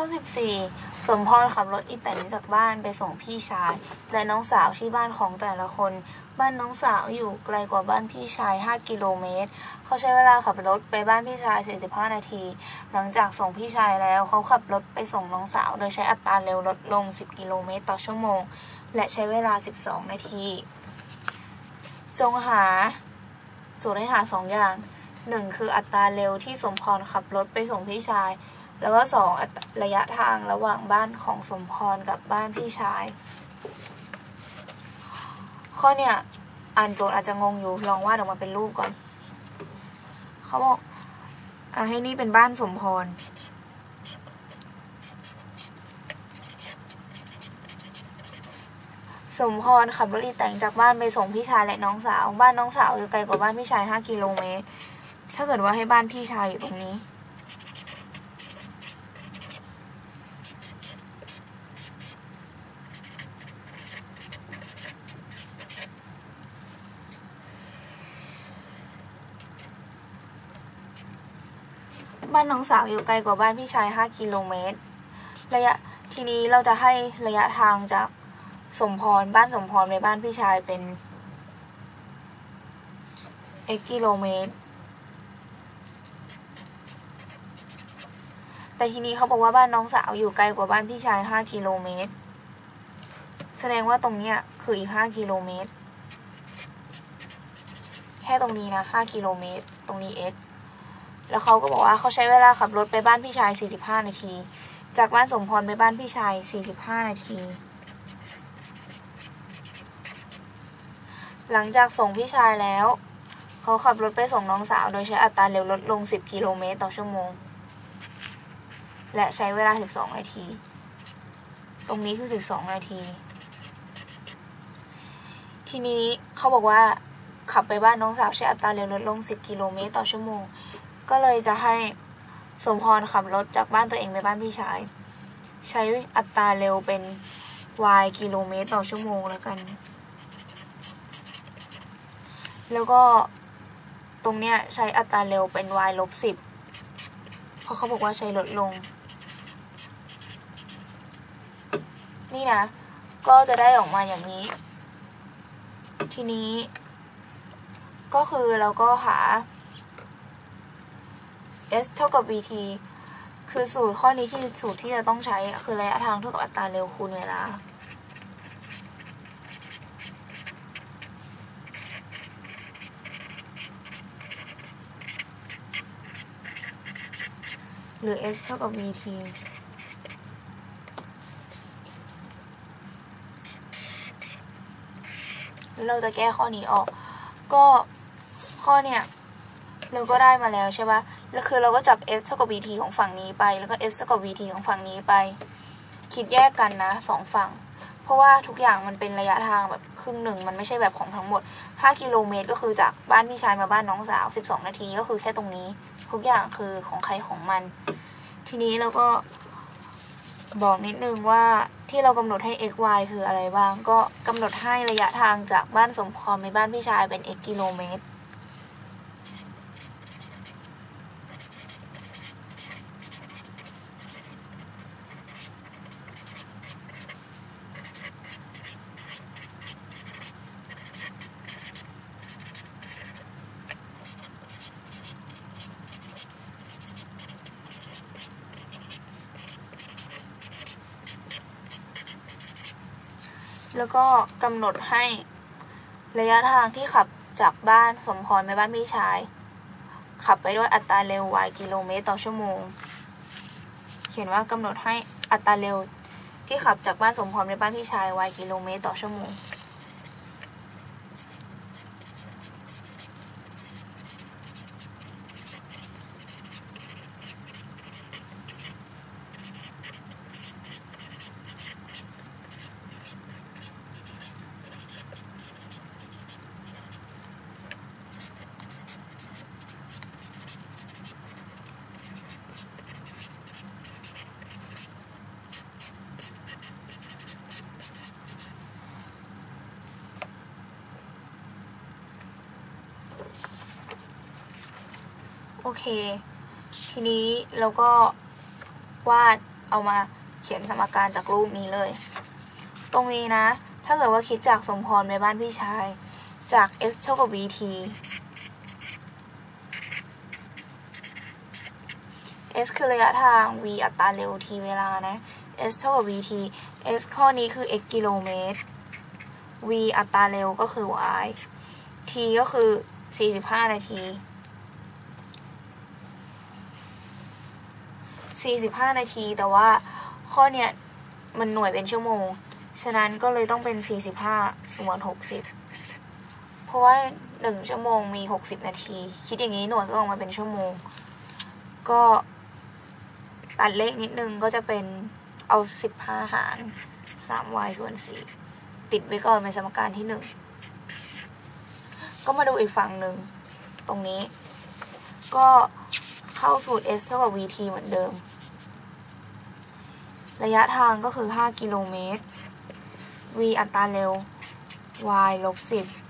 ข้อ 14 สมพรขับรถอีแตนจากบ้านไปส่งพี่ชาย และน้องสาวที่บ้านของแต่ละคน บ้านน้องสาวอยู่ไกลกว่าบ้านพี่ชาย 5 กิโลเมตร เขาใช้เวลาขับรถไปบ้านพี่ชาย 45 นาที หลังจากส่งพี่ชายแล้วเขาขับรถไปส่งน้องสาว โดยใช้อัตราเร็วลดลง 10 กิโลเมตรต่อชั่วโมง และใช้เวลา 12 นาที จงหาโจทย์ให้หาสองอย่างหนึ่งคืออัตราเร็วที่สมพรขับรถไปส่งพี่ชาย แล้วก็สองระยะทางระหว่างบ้านของสมพรกับบ้านพี่ชาย ข้อเนี่ยอ่านโจทย์อาจจะงงอยู่ลองวาดออกมาเป็นรูปก่อน เขาบอกอะให้นี่เป็นบ้านสมพร สมพรขับรถอีแต่งจากบ้านไปส่งพี่ชายและน้องสาว บ้านน้องสาวอยู่ไกลกว่าบ้านพี่ชาย5กิโลเมตร ถ้าเกิดว่าให้บ้านพี่ชายอยู่ตรงนี้ บ้านน้องสาวอยู่ไกลกว่าบ้านพี่ชาย 5 กิโลเมตร ระยะทีนี้เราจะให้ระยะทางจากสมพรบ้านสมพรไปบ้านพี่ชายเป็น x กิโลเมตร แต่ทีนี้เขาบอกว่าบ้านน้องสาวอยู่ไกลกว่าบ้านพี่ชาย 5 กิโลเมตร แสดงว่าตรงเนี้ยคืออีก 5 กิโลเมตร แค่ตรงนี้นะ 5 กิโลเมตร ตรงนี้ x แล้วเขาก็บอกว่าเขาใช้เวลาขับรถไปบ้านพี่ชาย 45 นาที จากบ้านสมพรไปบ้านพี่ชาย 45 นาที หลังจากส่งพี่ชายแล้ว เขาขับรถไปส่งน้องสาว โดยใช้อัตราเร็วลดลง 10 กิโลเมตรต่อชั่วโมง และใช้เวลา 12 นาที ตรงนี้คือ 12 นาที ทีนี้เขาบอกว่าขับไปบ้านน้องสาวใช้อัตราเร็วลดลง 10 กิโลเมตรต่อชั่วโมง ก็เลยจะให้สมพรขับรถจากบ้านตัวเองไปบ้านพี่ชาย ใช้อัตราเร็วเป็น y กิโลเมตรต่อชั่วโมงแล้วกัน แล้วก็ตรงเนี้ยใช้อัตราเร็วเป็น y ลบสิบเพราะเขาบอกว่าใช้ลดลง นี่นะ ก็จะได้ออกมาอย่างนี้ ทีนี้ ก็คือเราก็หา s เท่ากับ vt คือสูตรข้อนี้ที่สูตรที่จะต้องใช้คือระยะทางเท่ากับอัตราเร็วคูณเวลา หรือ s เท่ากับ vt เราจะแก้ข้อนี้ออก ก็ข้อเนี่ยเราก็ได้มาแล้วใช่ปะ แล้วคือเราก็จับ s เท่ากับ vt ของฝั่งนี้ไป แล้วก็ s เท่ากับ vt ของฝั่งนี้ไป คิดแยกกันนะสองฝั่ง เพราะว่าทุกอย่างมันเป็นระยะทางแบบครึ่งหนึ่ง มันไม่ใช่แบบของทั้งหมด 5 กิโลเมตรก็คือจากบ้านพี่ชายมาบ้านน้องสาว 12 นาทีก็คือแค่ตรงนี้ ทุกอย่างคือของใครของมัน ทีนี้เราก็บอกนิดนึงว่าที่เรากำหนดให้ x y คืออะไรบ้าง ก็กำหนดให้ระยะทางจากบ้านสมพรไปบ้านพี่ชายเป็น x กิโลเมตร แล้วก็กำหนดให้ระยะทางที่ขับจากบ้านสมพรไปบ้านพี่ชาย ขับไปด้วยอัตราเร็ว y กิโลเมตรต่อชั่วโมง เขียนว่ากำหนดให้อัตราเร็วที่ขับจากบ้านสมพรไปบ้านพี่ชาย y กิโลเมตรต่อชั่วโมง เค ทีนี้เราก็วาดเอามาเขียนสมการจากรูปนี้เลย ตรงนี้นะ ถ้าเกิดว่าคิดจากสมพรไปบ้านพี่ชาย จาก s เท่ากับ vt s คือระยะทาง v อัตราเร็ว t เวลานะ s เท่ากับ vt s ข้อนี้คือ x กิโลเมตร v อัตราเร็วก็คือ y t ก็คือ 45 นาที 45 นาที แต่ว่าข้อเนี้ยมันหน่วยเป็นชั่วโมง ฉะนั้นก็เลยต้องเป็น 45ส่วน60 เพราะว่า 1 ชั่วโมงมี 60 นาที คิดอย่างนี้หน่วยก็ออกมาเป็นชั่วโมง ก็ตัดเลขนิดนึงก็จะเป็นเอา 15 หาร 3y ส่วน 4 ติดไว้ก่อนเป็นสมการที่ 1 ก็มาดูอีกฝั่งหนึ่งตรงนี้ ก็ เข้าสูตร s เท่ากับ vt เหมือนเดิม ระยะทางก็คือ 5 กิโลเมตร v อัตราเร็ว y ลบ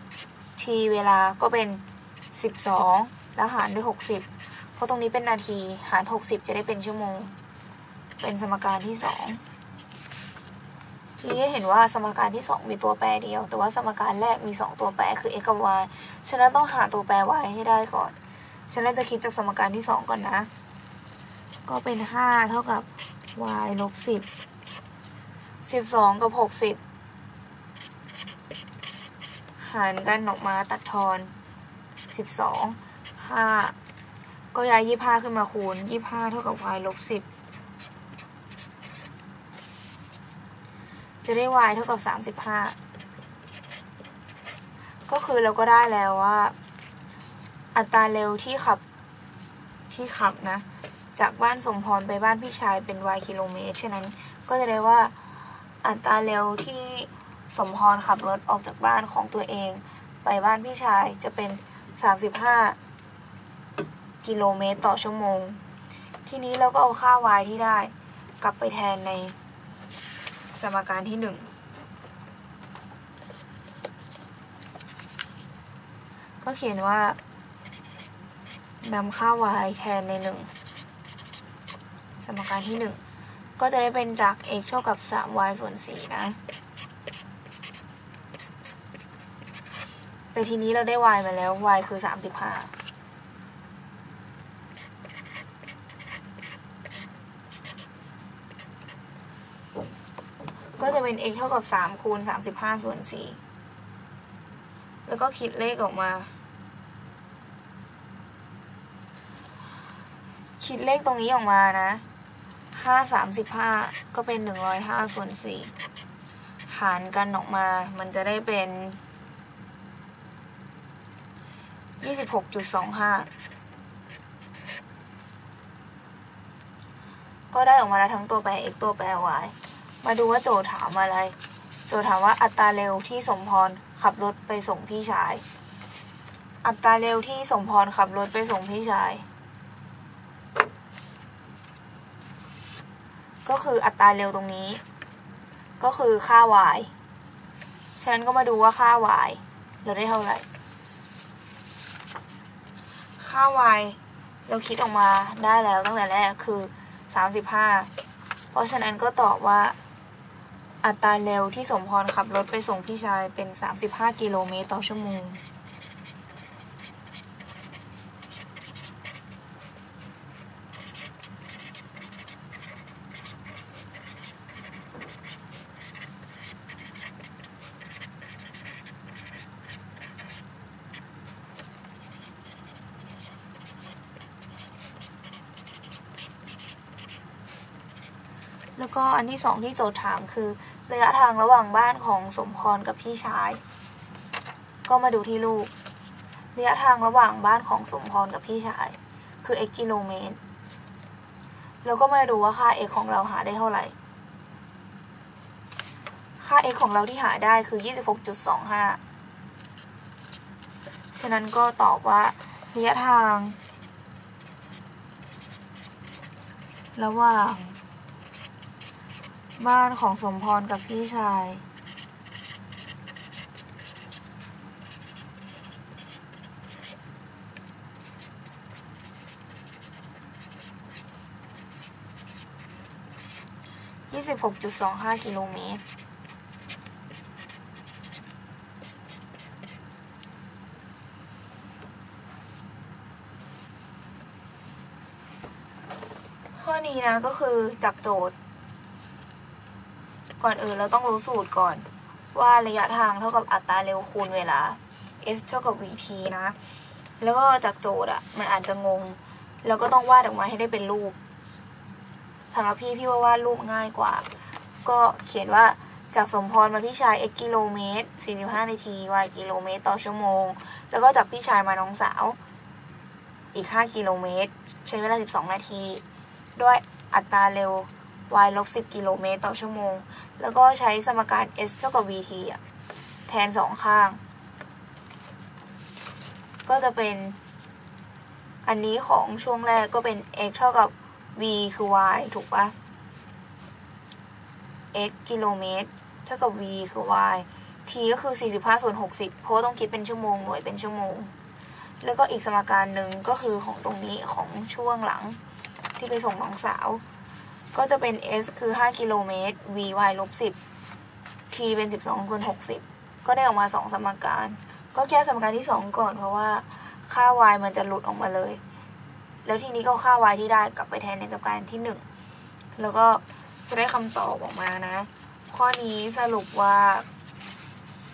10 t เวลาก็เป็น 12 แล้วหารด้วย 60 เพราะตรงนี้เป็นนาทีหาร 60 จะได้เป็นชั่วโมง เป็นสมการที่ 2 ทีนี้เห็นว่าสมการที่ 2 มีตัวแปรเดียว แต่ว่าสมการแรกมี 2 ตัวแปรคือ x กับ y ฉะนั้นต้องหาตัวแปร y ให้ได้ก่อน ฉะนั้นจะคิดจากสมการที่2ก่อนนะ ก็เป็น5เท่ากับ y ลบ10 12กับ60หารกันออกมาตัดทอน12 5ก็ย้าย25ขึ้นมาคูณ25เท่ากับ y ลบ10จะได้ y เท่ากับ35ก็คือเราก็ได้แล้วว่า อัตราเร็วที่ขับที่ขับนะ จากบ้านสมพรไปบ้านพี่ชายเป็น y กิโลเมตรฉะนั้นก็จะได้ว่าอัตราเร็วที่สมพรขับรถออกจากบ้านของตัวเอง ไปบ้านพี่ชายจะเป็น 35 กิโลเมตรต่อชั่วโมง ทีนี้เราก็เอาค่า y ที่ได้ กลับไปแทนในสมการที่ 1 ก็เขียนว่า นำค่า y แทนใน 1 สมการที่ 1 ก็จะได้เป็นจาก x เท่ากับ 3y ส่วน 4 นะ แต่ทีนี้เราได้ y มาแล้ว y คือ 35ก็จะเป็น x เท่ากับ 3 คูณ 35 ส่วน 4 แล้วก็คิดเลขออกมา คิดเลขตรงนี้ออกมานะห้าสามสิบห้าก็เป็นหนึ่งร้อยห้าส่วนสี่หารกันออกมา มันจะได้เป็นยี่สิบหกจุดสองห้าก็ได้ออกมาแล้วทั้งตัวแปร x ตัวแปร y มาดูว่าโจทย์ถามอะไร โจทย์ถามว่าอัตราเร็วที่สมพรขับรถไปส่งพี่ชาย อัตราเร็วที่สมพรขับรถไปส่งพี่ชาย ก็คืออัตราเร็วตรงนี้ ก็คือค่า y ฉะนั้นก็มาดูว่าค่า y เราได้เท่าไหร่ ค่า y เราคิดออกมาได้แล้วตั้งแต่แรกคือ 35 เพราะฉะนั้นก็ตอบว่าอัตราเร็วที่สมพรขับรถไปส่งพี่ชายเป็น 35 กิโลเมตรต่อชั่วโมง แล้วก็อันที่สองที่โจทย์ถามคือระยะทางระหว่างบ้านของสมพรกับพี่ชาย ก็มาดูที่รูประยะทางระหว่างบ้านของสมพรกับพี่ชาย คือ x กิโลเมตร แล้วก็มาดูว่าค่า x ของเราหาได้เท่าไหร่ ค่า x ของเราที่หาได้คือ 26.25 ฉะนั้นก็ตอบว่าระยะทาง ระหว่าง บ้านของสมพรกับพี่ชาย26.25กิโลเมตรข้อนี้นะก็คือจากโจทย์ ก่อนอื่นเราต้องรู้สูตรก่อน ว่าระยะทางเท่ากับอัตราเร็วคูณเวลา s เท่ากับ vt นะ แล้วก็จากโจทย์อะมันอาจจะงง แล้วก็ต้องวาดออกมาให้ได้เป็นรูปสำหรับพี่พี่ว่าวาดรูปง่ายกว่า ก็เขียนว่าจากสมพรมาพี่ชาย x กิโลเมตร 45 นาที y กิโลเมตรต่อชั่วโมง แล้วก็จากพี่ชายมาน้องสาว อีก 5 กิโลเมตร ใช้เวลา 12 นาที ด้วยอัตราเร็ว y ลบ10 กิโลเมตรต่อชั่วโมง แล้วก็ใช้สมการ s เท่ากับ vt อะแทนสองข้าง ก็จะเป็น อันนี้ของช่วงแรกก็เป็น x เท่ากับ v คือ y ถูกปะ x กิโลเมตร เท่ากับ v คือ y t ก็คือ 45ส่วน60 เพราะว่าต้องคิดเป็นชั่วโมง หน่วยเป็นชั่วโมง แล้วก็อีกสมการหนึ่งก็คือของตรงนี้ของช่วงหลังที่ไปส่งน้องสาว ก็จะเป็น s คือ 5 กิโลเมตร v y ลบ10 t เป็น 12คูณ60 ก็ได้ออกมา 2 สมการ ก็แก้สมการที่ 2 ก่อนเพราะว่าค่า y มันจะหลุดออกมาเลย แล้วทีนี้ก็ค่า y ที่ได้กลับไปแทนในสมการที่ 1 แล้วก็จะได้คำตอบออกมานะ ข้อนี้สรุปว่า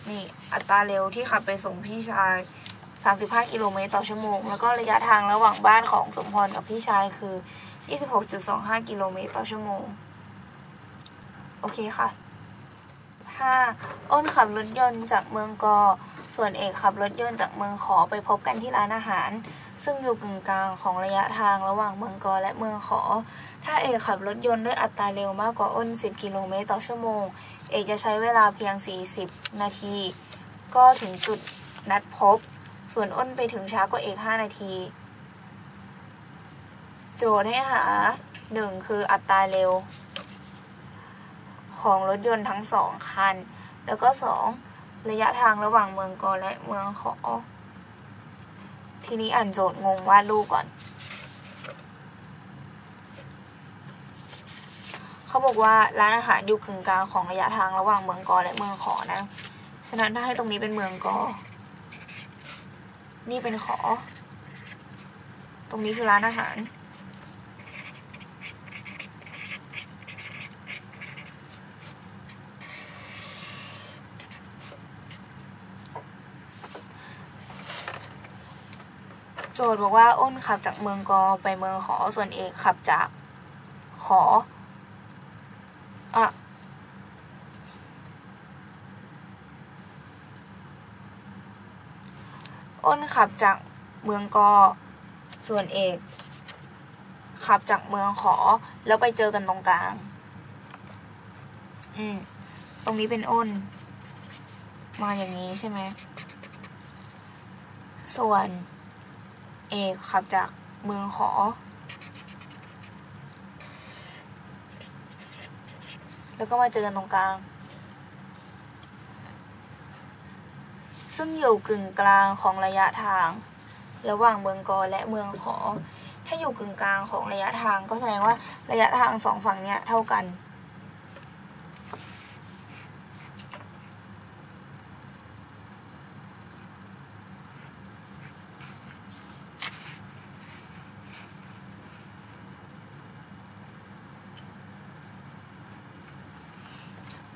นี่อัตราเร็วที่ขับไปส่งพี่ชาย 35 กิโลเมตรต่อชั่วโมง แล้วก็ระยะทางระหว่างบ้านของสมพรกับพี่ชายคือ 26.25 กิโลเมตรต่อชั่วโมง โอเคค่ะ 5. อ้นขับรถยนต์จากเมืองกอ ส่วนเอกขับรถยนต์จากเมืองขอไปพบกันที่ร้านอาหาร ซึ่งอยู่กึ่งกลางของระยะทางระหว่างเมืองกอและเมืองขอ ถ้าเอกขับรถยนต์ด้วยอัตราเร็วมากกว่าอ้น 10 กิโลเมตรต่อชั่วโมง เอกจะใช้เวลาเพียง 40 นาที ก็ถึงจุดนัดพบ ส่วนอ้นไปถึงช้ากว่าเอก 5 นาที โจทย์ให้หา 1 คืออัตราเร็ว ของรถยนต์ทั้งสองคัน แล้วก็ 2 ระยะทางระหว่างเมืองกอและเมืองขอ ทีนี้อ่านโจทย์งงวาดรูปก่อน เขาบอกว่าร้านอาหารอยู่กึ่งกลางของระยะทางระหว่างเมืองกอและเมืองขอนะ ฉะนั้นถ้าให้ตรงนี้เป็นเมืองกอ นี่เป็นขอ ตรงนี้คือร้านอาหาร โจทย์บอกว่าอ้นขับจากเมืองกอไปเมืองขอส่วนเอกขับจากขออะอ้นขับจากเมืองกอส่วนเอกขับจากเมืองขอ แล้วไปเจอกันตรงกลาง อืม ตรงนี้เป็นอ้น มาอย่างนี้ใช่ไหม ส่วน เอกขับจากเมืองขอ แล้วก็มาเจอกันตรงกลาง ซึ่งอยู่กึ่งกลางของระยะทาง ระหว่างเมืองกอและเมืองขอ ถ้าอยู่กึ่งกลางของระยะทางก็แสดงว่าระยะทางสองฝั่งเนี้ยเท่ากัน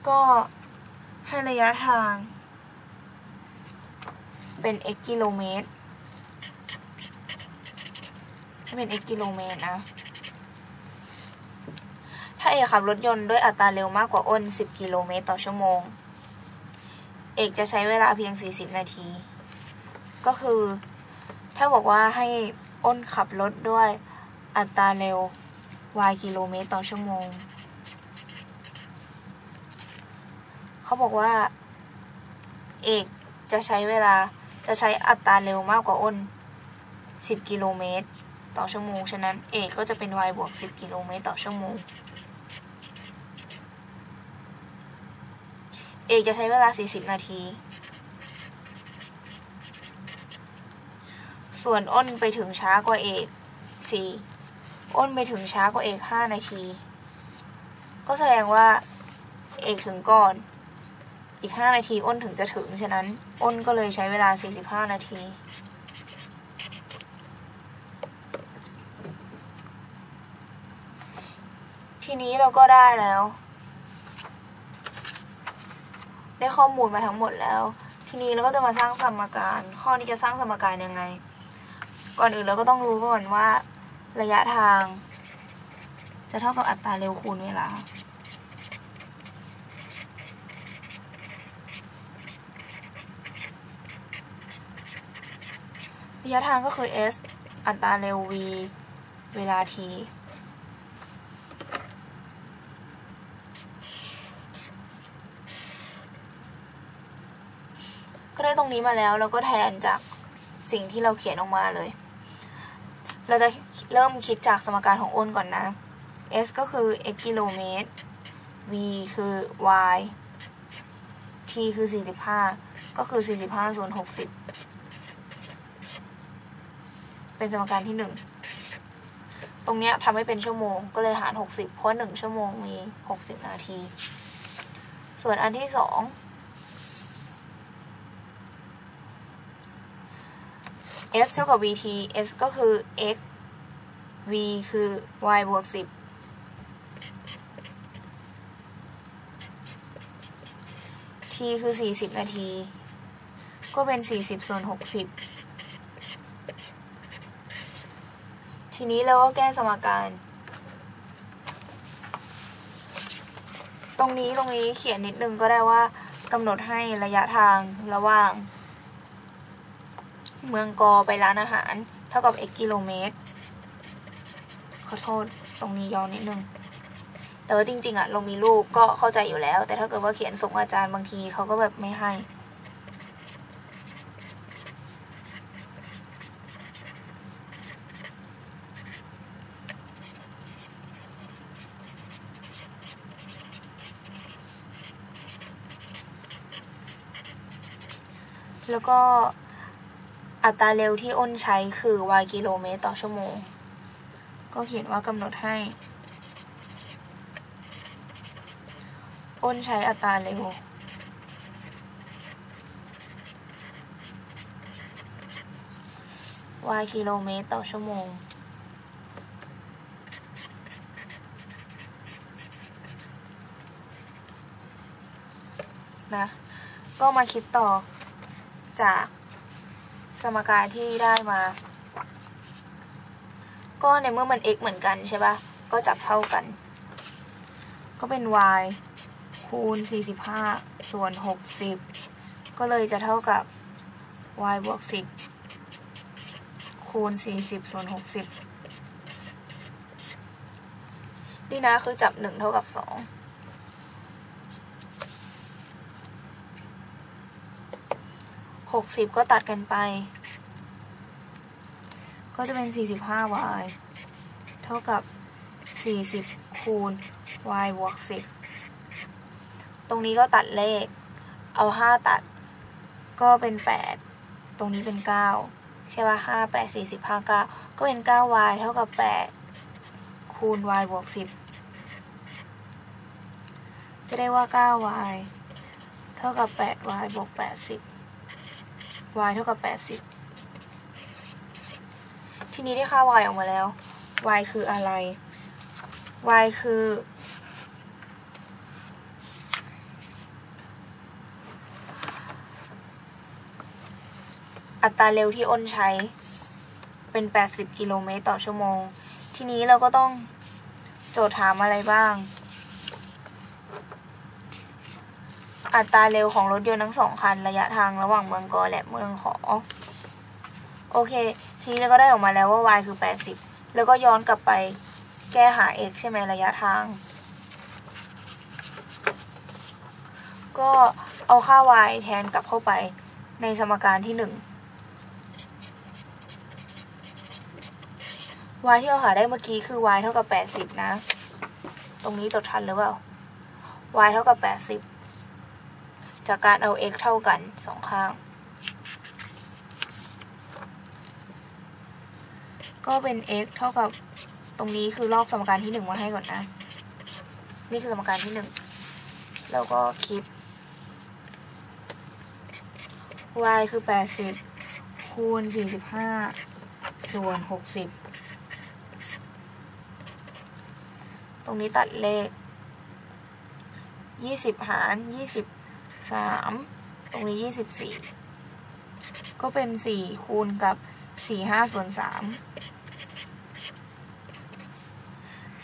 ก็ให้ระยะทาง เป็น x กิโลเมตรเป็น x กิโลเมตรนะ ถ้าเอกขับรถยนต์ด้วยอัตราเร็วมากกว่าอ้น 10 กิโลเมตรต่อชั่วโมง เอกจะใช้เวลาเพียง 40 นาที ก็คือ ถ้าบอกว่าให้อ้นขับรถด้วยอัตราเร็ว y กิโลเมตรต่อชั่วโมง เขาบอกว่า เอกจะใช้เวลาจะใช้อัตราเร็วมากกว่าอ้น 10 กิโลเมตร ต่อชั่วโมง ฉะนั้นเอกก็จะเป็น y บวก 10 กิโลเมตรต่อชั่วโมง เอกจะใช้เวลา 40 นาที ส่วนอ้นไปถึงช้ากว่าเอก 4 อ้นไปถึงช้ากว่าเอก 5 นาที ก็แสดงว่าเอกถึงก่อน อีก 5 นาทีอ้นถึงจะถึง ฉะนั้น อ้นก็เลยใช้เวลา 45 นาที ทีนี้เราก็ได้แล้ว ได้ข้อมูลมาทั้งหมดแล้ว ทีนี้เราก็จะมาสร้างสมการ ข้อนี้จะสร้างสมการยังไง ก่อนอื่นเราก็ต้องรู้ก่อนว่า ระยะทาง จะเท่ากับอัตราเร็วคูณเวลา ระยะทางก็คือ s อัตราเร็ว v เวลา t ก็ได้ตรงนี้มาแล้วแล้วก็แทนจากสิ่งที่เราเขียนออกมาเลย เราจะเริ่มคิดจากสมการของอ้นก่อนนะ s ก็คือ x กิโลเมตร v คือ y t คือ 45 ก็คือ 45ส่วน60 เป็นสมการที่1ตรงเนี้ยทำให้เป็นชั่วโมงก็เลยหาร60เพราะ1ชั่วโมงมี60นาที ส่วนอันที่2 s เท่ากับ vt s ก็คือ x v คือ y บวก10 t คือ40นาที ก็เป็น40ส่วน60 ทีนี้เราก็แก้สมการ ตรงนี้ตรงนี้เขียนนิดนึงก็ได้ว่ากำหนดให้ระยะทางระหว่าง เมืองกอไปร้านอาหาร เท่ากับ x กิโลเมตร ขอโทษตรงนี้ย้อนนิดนึง แต่ว่าจริง ๆอะเรามีรูปก็เข้าใจอยู่แล้ว แต่ถ้าเกิดว่าเขียนส่งอาจารย์บางทีเขาก็แบบไม่ให้ แล้วก็อัตราเร็วที่อ้นใช้คือ y กิโลเมตรต่อชั่วโมง ก็เขียนว่ากำหนดให้ อ้นใช้อัตราเร็ว y กิโลเมตรต่อชั่วโมง นะ ก็มาคิดต่อ จากสมการที่ได้มา ก็ในเมื่อมัน x เหมือนกันใช่ปะก็จับเท่ากัน ก็เป็น y คูณ 45 ส่วน 60 ก็เลยจะเท่ากับ y บวก 10 คูณ 40 ส่วน 60 นี่นะคือจับ 1 เท่ากับ 2 หกสิบก็ตัดกันไป ก็จะเป็นสี่สิบห้า y เท่ากับสี่สิบคูณ y บวกสิบตรงนี้ก็ตัดเลข เอาห้าตัด ก็เป็นแปดตรงนี้เป็นเก้าใช่ป่ะห้าแปดสี่สิบห้าเก้าก็เป็นเก้า y เท่ากับแปดคูณ y บวกสิบจะได้ว่าเก้า y เท่ากับแปด y บวกแปดสิบ y เท่ากับ 80 ทีนี้ได้ค่า y ออกมาแล้ว y คืออะไร y คือ อัตราเร็วที่อ้นใช้เป็น 80 กิโลเมตรต่อชั่วโมง ทีนี้เราก็ต้องโจทย์ถามอะไรบ้าง อัตราเร็วของรถยนต์ทั้งสองคันระยะทางระหว่างเมืองกอและเมืองขอ โอเค ทีนี้เราก็ได้ออกมาแล้วว่า y คือ 80 แล้วก็ย้อนกลับไปแก้หา x ใช่ไหมระยะทาง ก็เอาค่า y แทนกลับเข้าไปในสมการที่ 1 y ที่เราหาได้เมื่อกี้คือ y เท่ากับ 80 นะ ตรงนี้จดทันหรือเปล่า y เท่ากับ 80 จากการเอา x เท่ากันสองข้าง ก็เป็น x เท่ากับตรงนี้คือลอกสมการที่หนึ่งมาให้ก่อนนะ นี่คือสมการที่หนึ่งแล้วก็คิด y คือ 80 คูณ 45 ส่วน 60 ตรงนี้ตัดเลข 20 หาร 23ตรงนี้24ก็เป็น4คูณกับ45ส่วน3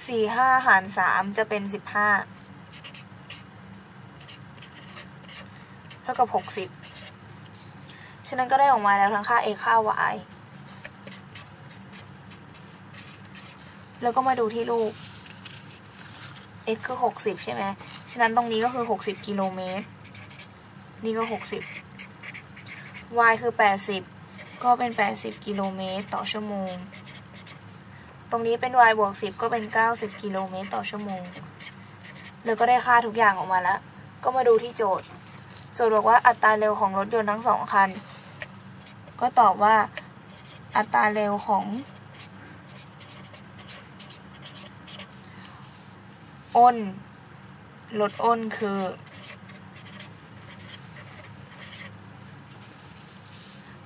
45หาร3จะเป็น15เท่ากับ60ฉะนั้นก็ได้ออกมาแล้วทั้งค่า x ค่า y แล้วก็มาดูที่รูป x คือ 60 ใช่ไหม ฉะนั้นตรงนี้ก็คือ 60 กิโลเมตร นี่ก็ 60 y คือ 80 ก็เป็น 80 กิโลเมตรต่อชั่วโมง ตรงนี้เป็น y บวก 10 ก็เป็น 90 กิโลเมตรต่อชั่วโมง แล้วก็ได้ค่าทุกอย่างออกมาแล้ว ก็มาดูที่โจทย์ โจทย์บอกว่าอัตราเร็วของรถยนต์ทั้งสองคัน ก็ตอบว่าอัตราเร็วของอ้น รถอ้นคือ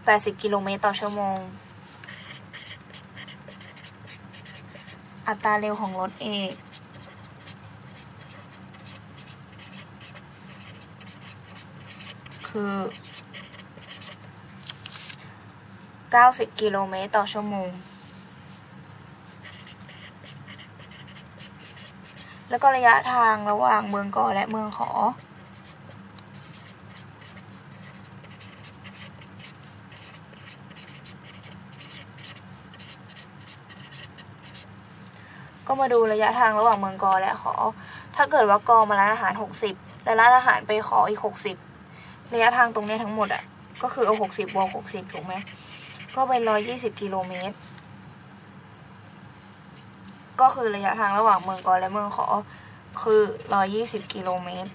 80 กิโลเมตรต่อชั่วโมง อัตราเร็วของรถเอกคือ 90 กิโลเมตรต่อชั่วโมง แล้วก็ระยะทางระหว่างเมืองกอและเมืองขอ ก็ มาดูระยะทางระหว่างเมืองกอและขอ ถ้าเกิดว่ากอมาร้านอาหาร 60 และร้านอาหารไปขออีก 60 ระยะทางตรงนี้ทั้งหมดอะ ก็คือเอา 60บวก60 ถูกไหม ก็เป็น 120 กิโลเมตร ก็คือระยะทางระหว่างเมืองกอและเมืองขอ คือ 120 กิโลเมตร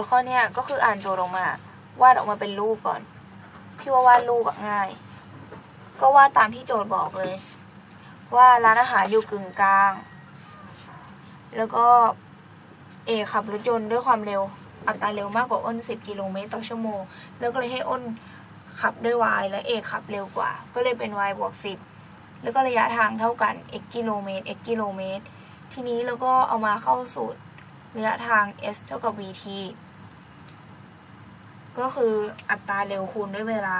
ทย์ข้อเนี้ยก็คืออ่านโจทย์ออกมา วาดออกมาเป็นรูปก่อน พี่ว่าวาดรูปอะง่าย ก็วาดตามที่โจทย์บอกเลย ว่าร้านอาหารอยู่กึ่งกลาง แล้วก็เอขับรถยนต์ด้วยความเร็วอัตราเร็วมากกว่าอ้น 10 กิโลเมตรต่อชั่วโมง แล้วก็เลยให้อ้นขับด้วย y และเอขับเร็วกว่า ก็เลยเป็น y บวก 10 แล้วก็ระยะทางเท่ากัน x กิโลเมตร x กิโลเมตร ทีนี้เราก็เอามาเข้าสูตรระยะทาง s เท่ากับ vt ก็คืออัตราเร็วคูณด้วยเวลา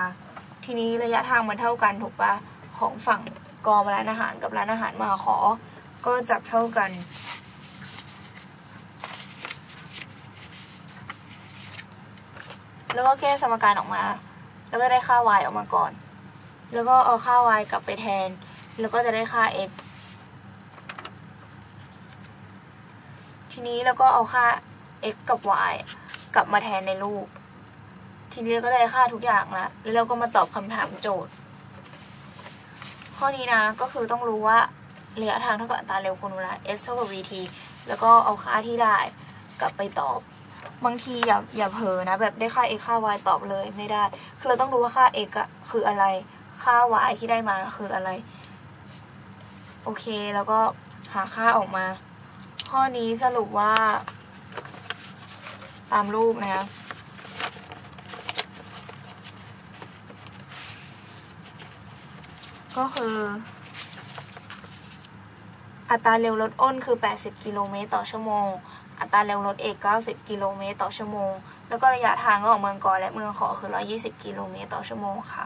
ทีนี้ระยะทางมันเท่ากันถูกปะของฝั่งกอมาร้านอาหารกับร้านอาหารมาขอ ก็จับเท่ากัน แล้วก็แก้สมการออกมา แล้วก็ได้ค่า y ออกมาก่อน แล้วก็เอาค่า y กลับไปแทน แล้วก็จะได้ค่า x ทีนี้แล้วก็เอาค่า x กับ y กลับมาแทนในรูป ทีนี้ก็ได้ค่าทุกอย่างละแล้วเราก็มาตอบคำถามโจทย์ ข้อนี้นะก็คือต้องรู้ว่าระยะทางเท่ากับอัตราเร็วคูณเวลา s เท่ากับ vt แล้วก็เอาค่าที่ได้กลับไปตอบ บางทีอย่าอย่าเผลอนะ แบบได้ค่า x ค่า y ตอบเลยไม่ได้ คือเราต้องรู้ว่าค่า x อะคืออะไร ค่า y ที่ได้มาคืออะไร โอเคแล้วก็หาค่าออกมา ข้อนี้สรุปว่า ตามรูปนะคะ ก็คือ อัตราเร็วรถอ้นคือ 80 กิโลเมตรต่อชั่วโมง อัตราเร็วรถเอก 90 กิโลเมตรต่อชั่วโมง แล้วก็ระยะทางระหว่างเมืองกอและเมืองขอคือ 120 กิโลเมตรต่อชั่วโมงค่ะ